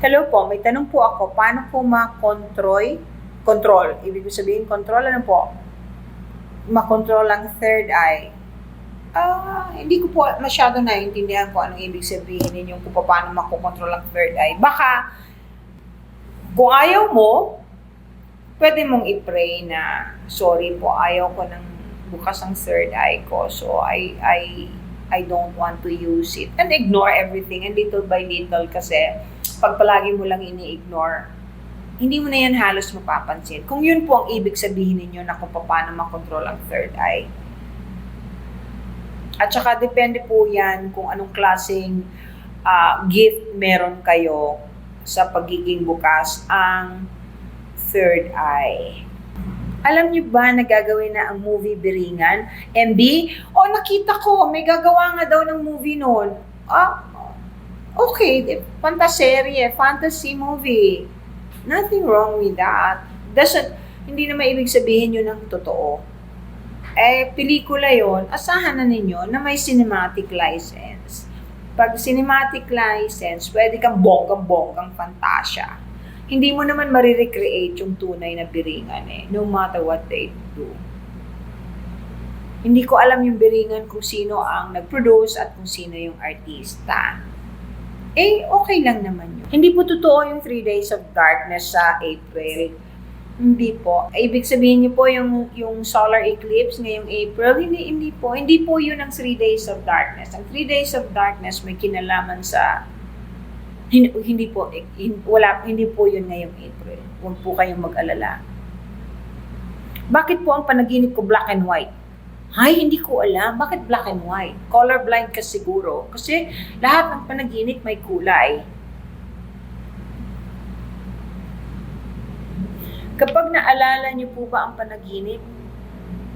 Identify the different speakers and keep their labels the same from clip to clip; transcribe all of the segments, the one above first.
Speaker 1: Hello po, may tanong po ako, paano po ma-control, control, ibig sabihin control, ano po? Ma-control ang third eye. Ah, hindi ko po masyado naiintindihan kung anong ibig sabihin ninyo kung paano makokontrol ang third eye. Baka, kung ayaw mo, pwede mong i-pray na, sorry po, ayaw ko ng bukas ang third eye ko, so I, I, I don't want to use it. And ignore everything, and little by little kasi, pag palagi mo lang ini-ignore, hindi mo na yan halos mapapansin. Kung yun po ang ibig sabihin ninyo na kung paano makontrol ang third eye. At saka depende po yan kung anong klaseng ah, gift meron kayo sa pagiging bukas ang third eye. Alam niyo ba na gagawin na ang movie Biringan? MB? O nakita ko, may gagawa nga daw ng movie noon. Ah, okay, fantaserye, fantasy movie. Nothing wrong with that. Doesn't, hindi na maibig sabihin yun ng totoo. Eh, pelikula yon asahan na ninyo na may cinematic license. Pag cinematic license, pwede kang bonggang-bonggang fantasya. Hindi mo naman marirecreate yung tunay na biringan eh, no matter what they do. Hindi ko alam yung biringan kung sino ang nag-produce at kung sino yung artista. Eh, okay lang naman yun. Hindi po totoo yung Three Days of Darkness sa April. Hindi po. Eh, Ibig sabihin niyo po yung, yung solar eclipse ngayong April, hindi, hindi po. Hindi po yun ang Three Days of Darkness. Ang Three Days of Darkness may kinalaman sa hindi, hindi po, eh, hin- wala, hindi po yun ngayong April. Huwag po kayong mag-alala. Bakit po ang panaginip ko black and white? Ay, hindi ko alam. Bakit black and white? Colorblind ka siguro. Kasi lahat ng panaginip may kulay. Kapag naalala niyo po ba ang panaginip,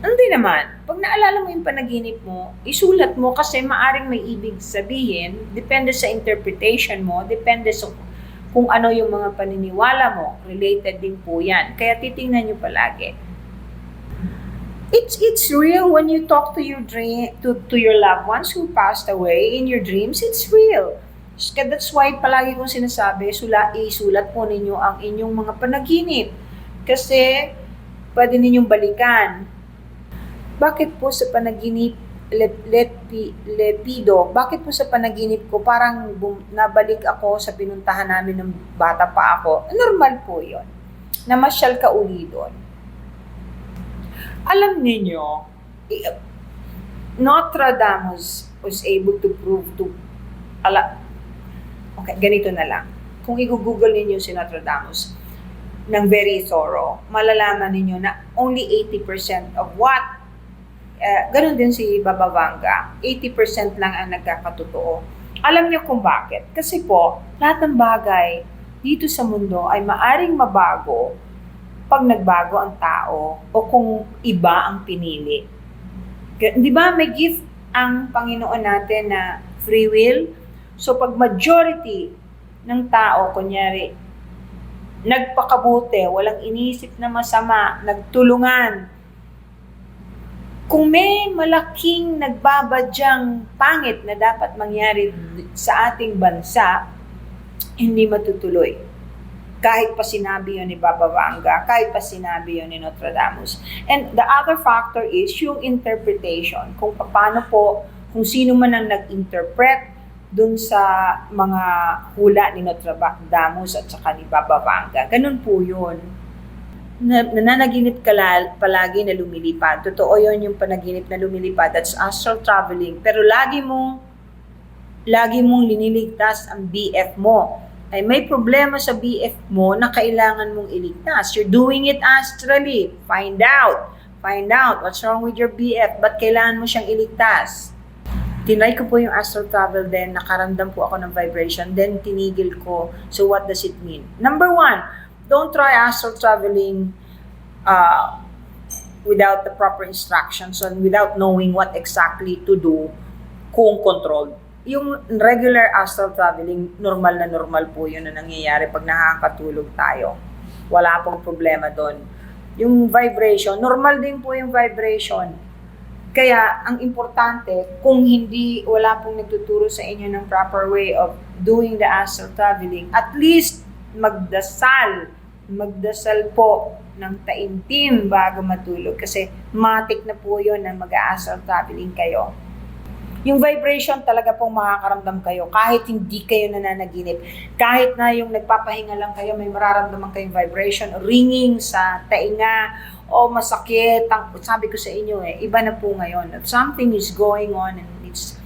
Speaker 1: hindi naman. Pag naalala mo yung panaginip mo, isulat mo kasi maaring may ibig sabihin, depende sa interpretation mo, depende sa kung ano yung mga paniniwala mo, related din po yan. Kaya titingnan nyo palagi. It's it's real when you talk to your dream to to your loved ones who passed away in your dreams. It's real. That's why palagi kong sinasabi, sula, isulat po ninyo ang inyong mga panaginip. Kasi pwede ninyong balikan. Bakit po sa panaginip lep, lepi, lepido, bakit po sa panaginip ko parang bum, nabalik ako sa pinuntahan namin ng bata pa ako? Normal po yon Namasyal ka uli doon. Alam ninyo, i- Nostradamus was able to prove to ala Okay, ganito na lang. Kung i-google ninyo si Nostradamus ng very thorough, malalaman ninyo na only 80% of what eh, ganun din si Baba Vanga, 80% lang ang nagkakatotoo. Alam niyo kung bakit? Kasi po, lahat ng bagay dito sa mundo ay maaring mabago pag nagbago ang tao o kung iba ang pinili. Di ba may gift ang Panginoon natin na free will? So pag majority ng tao, kunyari, nagpakabuti, walang inisip na masama, nagtulungan, kung may malaking nagbabadyang pangit na dapat mangyari sa ating bansa, hindi matutuloy. Kahit pa sinabi yun ni Baba Vanga, kahit pa sinabi yun ni Nostradamus. And the other factor is yung interpretation. Kung paano po, kung sino man ang nag-interpret dun sa mga hula ni Nostradamus at saka ni Baba Vanga. Ganun po yun na, nananaginip ka la- palagi na lumilipad. Totoo yon yung panaginip na lumilipad. That's astral traveling. Pero lagi mong lagi mong liniligtas ang BF mo. Ay may problema sa BF mo na kailangan mong iligtas. You're doing it astrally. Find out. Find out what's wrong with your BF. Ba't kailangan mo siyang iligtas? Tinry ko po yung astral travel then nakaramdam po ako ng vibration then tinigil ko. So what does it mean? Number one, don't try astral traveling uh, without the proper instructions and without knowing what exactly to do kung controlled. Yung regular astral traveling, normal na normal po yun na nangyayari pag nakakatulog tayo. Wala pong problema doon. Yung vibration, normal din po yung vibration. Kaya, ang importante, kung hindi, wala pong nagtuturo sa inyo ng proper way of doing the astral traveling, at least magdasal, magdasal po ng taimtim bago matulog. Kasi matik na po yun na mag-astral traveling kayo. Yung vibration talaga pong makakaramdam kayo kahit hindi kayo nananaginip. Kahit na yung nagpapahinga lang kayo, may mararamdaman kayong vibration, ringing sa tainga, o masakit. Ang, sabi ko sa inyo eh, iba na po ngayon. Something is going on and it's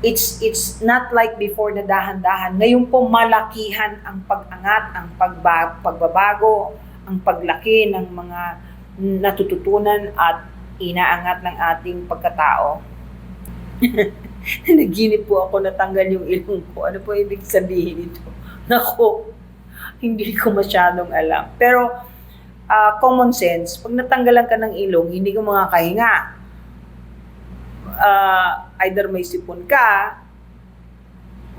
Speaker 1: it's it's not like before na dahan-dahan. Ngayon po malakihan ang pag-angat, ang pagba, pagbabago, ang paglaki ng mga natututunan at inaangat ng ating pagkatao. Naginip po ako natanggal yung ilong ko. Ano po ibig sabihin nito? Nako, hindi ko masyadong alam. Pero ah, common sense, pag natanggalan ka ng ilong, hindi ka makakahinga. Ah, either may sipon ka,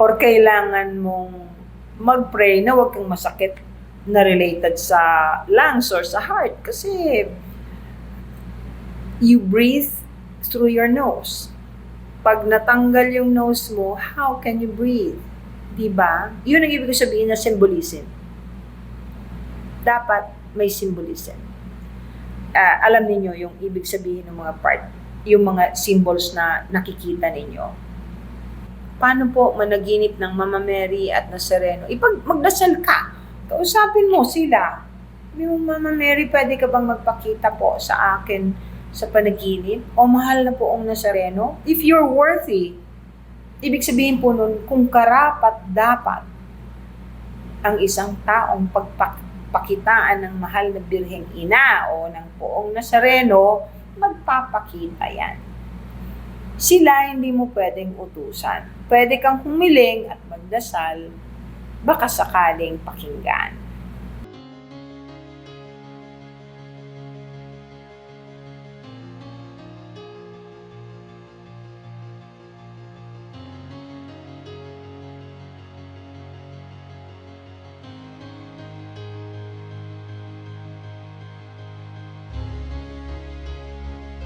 Speaker 1: or kailangan mong mag-pray na huwag kang masakit na related sa lungs or sa heart. Kasi you breathe through your nose. Pag natanggal yung nose mo, how can you breathe? Diba? Yun ang ibig sabihin na symbolism. Dapat may symbolism. Ah, alam niyo yung ibig sabihin ng mga part, yung mga symbols na nakikita ninyo. Paano po managinip ng Mama Mary at Nazareno? Ipag magdasal ka. Kausapin mo sila. Yung Mama Mary, pwede ka bang magpakita po sa akin sa panaginip? O mahal na po ang Nazareno? If you're worthy, ibig sabihin po nun, kung karapat dapat ang isang taong pagpakitaan ng mahal na birheng ina o ng poong Nazareno, magpapakita yan. Sila hindi mo pwedeng utusan. Pwede kang humiling at magdasal, baka sakaling pakinggan.